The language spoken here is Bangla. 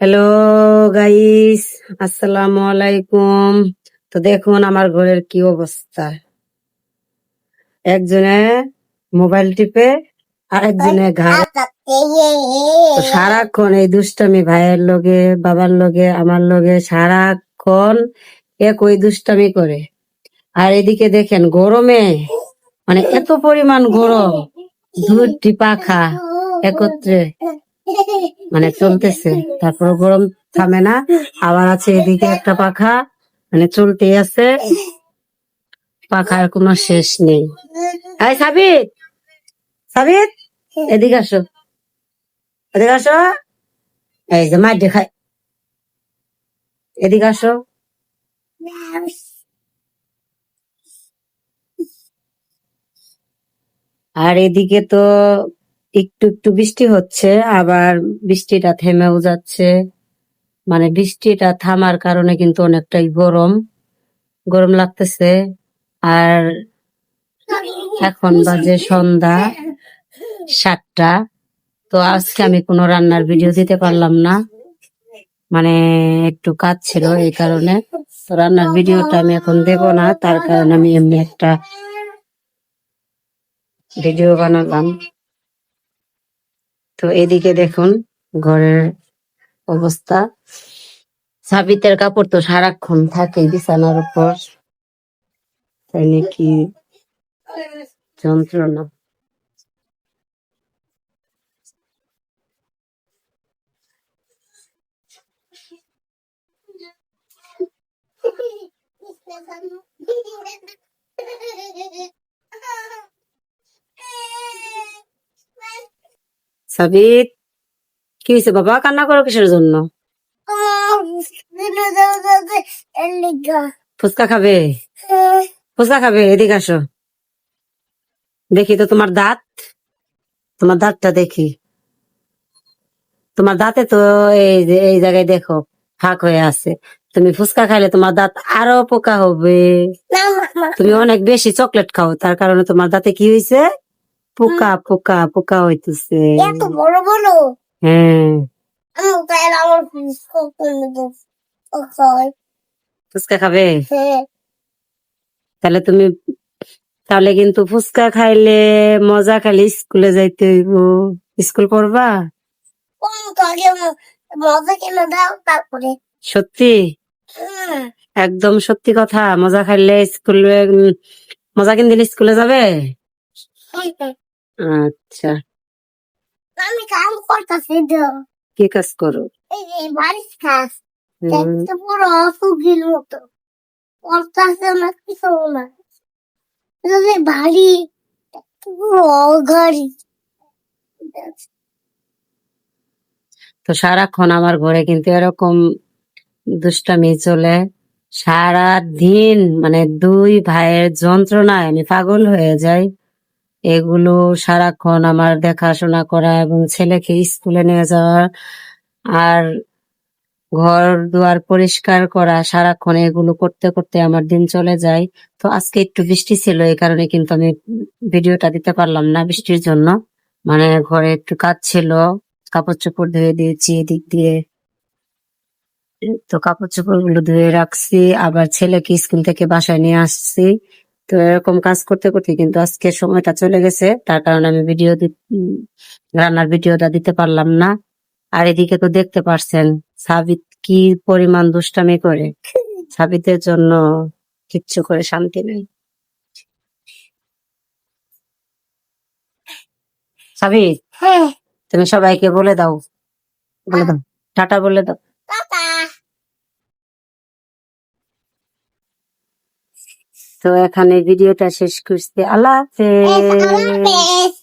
হ্যালো গাইস আসসালামু আলাইকুম তো দেখুন আমার ঘরের কি অবস্থা। একজনে মোবাইল টিপে আরেকজনে ঘাড়। সারাক্ষণ এই দুষ্টামি ভাইয়ের লগে, বাবার লগে, আমার লগে, সারাক্ষণ এক ওই দুষ্টামি করে। আর এদিকে দেখেন গরমে মানে এত পরিমাণ গরম। দুটি পাখা একত্রে। মানে চলতেছে। তারপর গরম থামে না। আবার আছে এদিকে একটা পাখা মানে চলতেই আছে। পাখার কোনো শেষ নেই। এই সাবিত সাবিত, এদিকে আসো। এদিকে আসো। এই যে এদিকে আসো। আর এদিকে তো একটু একটু বৃষ্টি হচ্ছে, আবার বৃষ্টিটা থেমেও যাচ্ছে। মানে বৃষ্টিটা থামার কারণে কিন্তু অনেকটাই গরম গরম লাগতেছে। আর এখন বাজে সন্ধ্যা সাতটা, তো আজকে আমি কোনো রান্নার ভিডিও দিতে পারলাম না। মানে একটু কাজ ছিল এই কারণে, তো রান্নার ভিডিওটা আমি এখন দেব না, তার কারণে আমি এমনি একটা ভিডিও বানালাম। তো এদিকে দেখুন ঘরের অবস্থা। সাবিতের কাপড় তো সারাক্ষণ থাকে বিছানার উপর। তাই নাকি যন্ত্রণা। সাবিত, কি হয়েছে বাবা? কান্না করো কিসের জন্য? ফুচকা খাবে? ফুচকা খাবে? এদিকে আসো। দেখি তো তোমার দাঁত। তোমার দাঁতটা দেখি। তোমার দাঁতে তো এই এই জায়গায় দেখো, ফাঁক হয়ে আছে। তুমি ফুচকা খাইলে তোমার দাঁত আরও পোকা হবে। তুমি অনেক বেশি চকলেট খাও, তার কারণে তোমার দাঁতে কি হয়েছে পোকা পোকা পোকা হইতেছে। এত বড় বড় হ্যাঁ। আমার ফুচকা খাবে? হ্যাঁ। তাহলে তুমি তাহলে কিন্তু ফুচকা খাইলে মজা খাইলে স্কুলে যাইতে হইব। স্কুল পড়বা মজা কিনে দাও তারপরে। সত্যি? একদম সত্যি কথা। মজা খাইলে স্কুলে মজা কিন দিলে স্কুলে যাবে। আচ্ছা। আমি কাম করতেছি তো। কি কাজ করো? এই বাড়ির কাজ। দেখতে পুরো অসুখীর মতো। করতেছে না কিছু না। যদি ভারী পুরো অগাড়ি তো সারাক্ষণ আমার ঘরে কিন্তু এরকম দুষ্টামি চলে। সারা দিন মানে দুই ভাইয়ের যন্ত্রণায় আমি পাগল হয়ে যাই। এগুলো সারাক্ষণ আমার দেখাশোনা করা এবং ছেলেকে স্কুলে নিয়ে যাওয়া আর ঘর দুয়ার পরিষ্কার করা, সারাক্ষণ এগুলো করতে করতে আমার দিন চলে যায়। তো আজকে একটু বৃষ্টি ছিল, এই কারণে কিন্তু আমি ভিডিওটা দিতে পারলাম না বৃষ্টির জন্য। মানে ঘরে একটু কাজ ছিল কাপড় চোপড় ধুয়ে দিয়েছি এদিক দিয়ে। তো কাপড় চোপড়গুলো ধুয়ে রাখছি, আবার ছেলেকে স্কুল থেকে বাসায় নিয়ে আসছি। তো এরকম কাজ করতে করতে কিন্তু আজকে সময়টা চলে গেছে। তার কারণে আমি ভিডিও রান্নার ভিডিওটা দিতে পারলাম না। আর এদিকে তো দেখতে পারছেন সাবিত কি পরিমাণ দুষ্টামি করে। সাবিতের জন্য কিচ্ছু করে শান্তি নেই। সাবিত হ্যাঁ। তুমি সবাইকে বলে দাও। বলে দাও। টাটা বলে দাও। তো এখানে ভিডিওটা শেষ করছি। আল্লাহ হাফেজ।